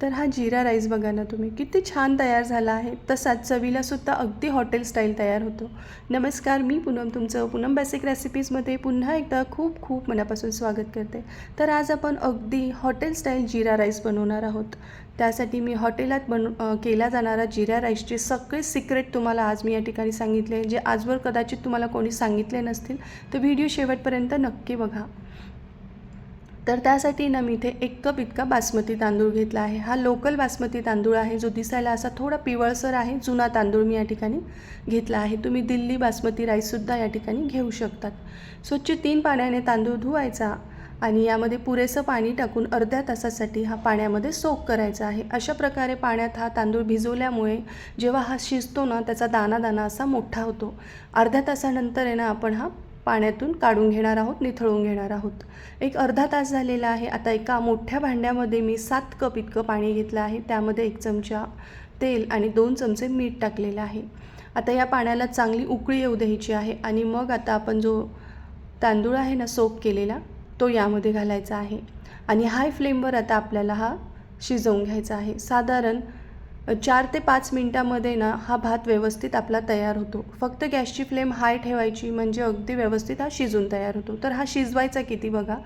तर हा जिरा राईस बघा ना तुम्ही. किती छान तयार झाला आहे. तसाच चवीलासुद्धा अगदी हॉटेल स्टाईल तयार होतो. नमस्कार मी पूनम. तुमचं पूनम बेसिक रेसिपीजमध्ये पुन्हा एकदा खूप खूप मनापासून स्वागत करते. तर आज आपण अगदी हॉटेल स्टाईल जिरा राईस बनवणार आहोत. त्यासाठी मी हॉटेलात बन केला जाणारा जिरा राईसचे सगळे सिक्रेट तुम्हाला आज मी या ठिकाणी सांगितले जे आजवर कदाचित तुम्हाला कोणी सांगितले नसतील. तर व्हिडिओ शेवटपर्यंत नक्की बघा. तर त्यासाठी ना मी इथे एक कप इतका बासमती तांदूळ घेतला आहे. हा लोकल बासमती तांदूळ आहे जो दिसायला असा थोडा पिवळसर आहे जुना तांदूळ मी या ठिकाणी घेतला आहे. तुम्ही दिल्ली बासमती राईससुद्धा या ठिकाणी घेऊ शकतात. स्वच्छ तीन पाण्याने तांदूळ धुवायचा आणि यामध्ये पुरेसं पाणी टाकून अर्ध्या तासासाठी हा पाण्यामध्ये सोक करायचा आहे. अशा प्रकारे पाण्यात हा तांदूळ भिजवल्यामुळे जेव्हा हा शिजतो ना त्याचा दाना दाना असा मोठा होतो. अर्ध्या तासानंतर आहे ना आपण हा पाण्यातून काढून घेणार आहोत निथळून घेणार आहोत. एक अर्धा तास झालेला आहे. आता एका मोठ्या भांड्यामध्ये मी सात कप इतकं पाणी घेतलं आहे. त्यामध्ये एक चमचा तेल आणि दोन चमचे मीठ टाकलेलं आहे. आता या पाण्याला चांगली उकळी येऊ द्यायची आहे आणि मग आता आपण जो तांदूळ आहे ना सोप केलेला तो यामध्ये घालायचा आहे. आणि हाय फ्लेमवर आता आपल्याला हा शिजवून घ्यायचा आहे. साधारण चार ते पाच मिनटामध्ये ना हा भात व्यवस्थित आपला तयार होतो. फक्त गॅसची फ्लेम हाय ठेवायची म्हणजे अगदी व्यवस्थित हा शिजून तयार होतो. तर हा शिजवायचा किती बघा?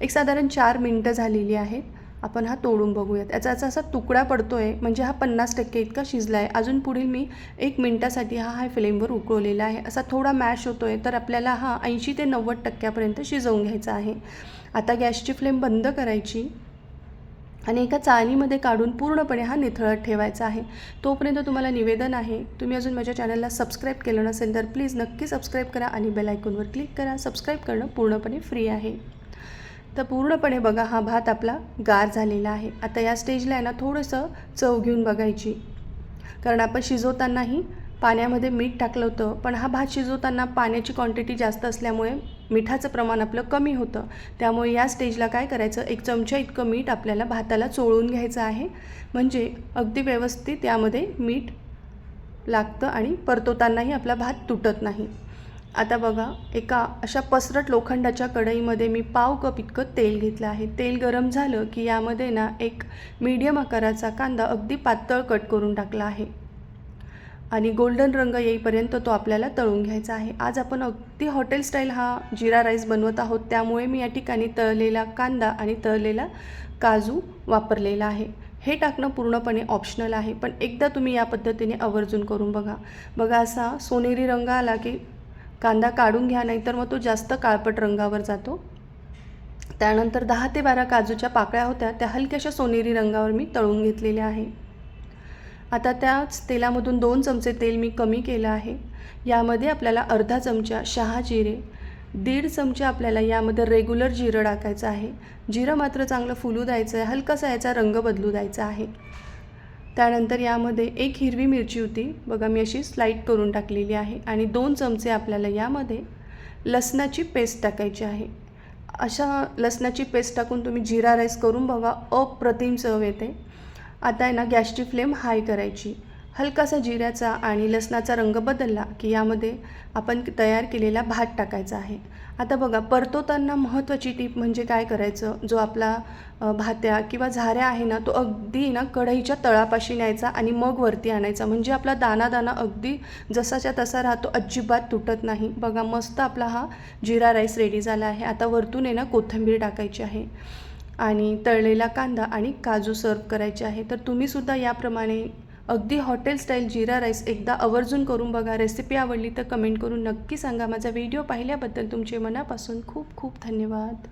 एक साधारण चार मिनटं झालेली आहेत. आपण हा तोडून बघूयात. याचा याचा असा तुकडा पडतो आहे म्हणजे हा पन्नास टक्के इतका शिजला आहे अजून पुढील मी एक मिनटासाठी हा हाय फ्लेमवर उकळलेला आहे. असा थोडा मॅश होतो आहे तर आपल्याला हा ऐंशी ते नव्वद टक्क्यापर्यंत शिजवून घ्यायचा आहे. आता गॅसची फ्लेम बंद करायची. आणि एका चाळणीमध्ये काढून पूर्णपणे हा निथळत ठेवायचा आहे. तोपर्यंत तुम्हाला निवेदन आहे तुम्ही अजून माझ्या चॅनलला सबस्क्राईब केलं नसेल तर प्लीज नक्की सबस्क्राईब करा आणि बेल आयकॉनवर क्लिक करा. सबस्क्राईब करणं पूर्णपणे फ्री आहे. तर पूर्णपणे बघा हा भात आपला गार झालेला आहे. आता या स्टेजला आहे ना थोडंसं चव घेऊन बघायची. कारण आपण शिजवतानाही पाण्यामध्ये मीठ टाकलं होतं पण हा भात शिजवताना पाण्याची क्वांटिटी जास्त असल्यामुळे मिठाचं प्रमाण आपलं कमी होतं. त्यामुळे या स्टेजला काय करायचं? एक चमचा इतकं मीठ आपल्याला भाताला चोळून घ्यायचं आहे. म्हणजे अगदी व्यवस्थित यामध्ये मीठ लागतं आणि परतवतानाही आपला भात तुटत नाही. आता बघा एका अशा पसरट लोखंडाच्या कढईमध्ये मी पाव कप इतकं तेल घेतलं आहे. तेल गरम झालं की यामध्ये ना एक मीडियम आकाराचा कांदा अगदी पातळ कट करून टाकला आहे. आणि गोल्डन रंग येईपर्यंत तो आपल्याला तळून घ्यायचा आहे. आज आपण अगदी हॉटेल स्टाईल हा जिरा राईस बनवत आहोत. त्यामुळे मी या ठिकाणी तळलेला कांदा आणि तळलेला काजू वापरलेला आहे. हे टाकणं पूर्णपणे ऑप्शनल आहे. पण एकदा तुम्ही या पद्धतीने आवर्जून करून बघा. बघा असा सोनेरी रंग आला की कांदा काढून घ्या नाहीतर मग तो जास्त काळपट रंगावर जातो. त्यानंतर दहा ते बारा काजूच्या पाकळ्या होत्या. त्या हलक्याशा सोनेरी रंगावर मी तळून घेतलेल्या आहे. आता त्याच तेलामधून दोन चमचे तेल मी कमी केलं आहे. यामध्ये आपल्याला अर्धा चमचा शहा जिरे दीड चमचा आपल्याला यामध्ये रेग्युलर जिरं टाकायचं आहे. जिरं मात्र चांगलं फुलू द्यायचं आहे हलकासा याचा रंग बदलू द्यायचा आहे. त्यानंतर यामध्ये एक हिरवी मिरची होती. बघा मी अशी स्लाईड करून टाकलेली आहे आणि दोन चमचे आपल्याला यामध्ये लसणाची पेस्ट टाकायची आहे. अशा लसणाची पेस्ट टाकून तुम्ही जिरा राईस करून बघा अप्रतिम चव येते. आता आहे ना गॅसची फ्लेम हाय करायची. हलकासा जिऱ्याचा आणि लसणाचा रंग बदलला की यामध्ये आपण तयार केलेला भात टाकायचा आहे. आता बघा परतवताना महत्त्वाची टीप म्हणजे काय करायचं? जो आपला भात्या किंवा झाऱ्या आहे ना तो अगदी ना कढईच्या तळापाशी न्यायचा आणि मग वरती आणायचा. म्हणजे आपला दाना दाना अगदी जसाच्या तसा राहतो अजिबात तुटत नाही. बघा मस्त आपला हा जिरा राईस रेडी झाला आहे. आता वरतून आहे ना कोथिंबीर टाकायची आहे. आणि तळलेला कांदा आणि काजू सर्व करायचे आहे. तर तुम्हीसुद्धा याप्रमाणे अगदी हॉटेल स्टाईल जिरा राईस एकदा आवर्जून करून बघा. रेसिपी आवडली तर कमेंट करून नक्की सांगा. माझा व्हिडिओ पाहिल्याबद्दल तुमचे मनापासून खूप खूप धन्यवाद.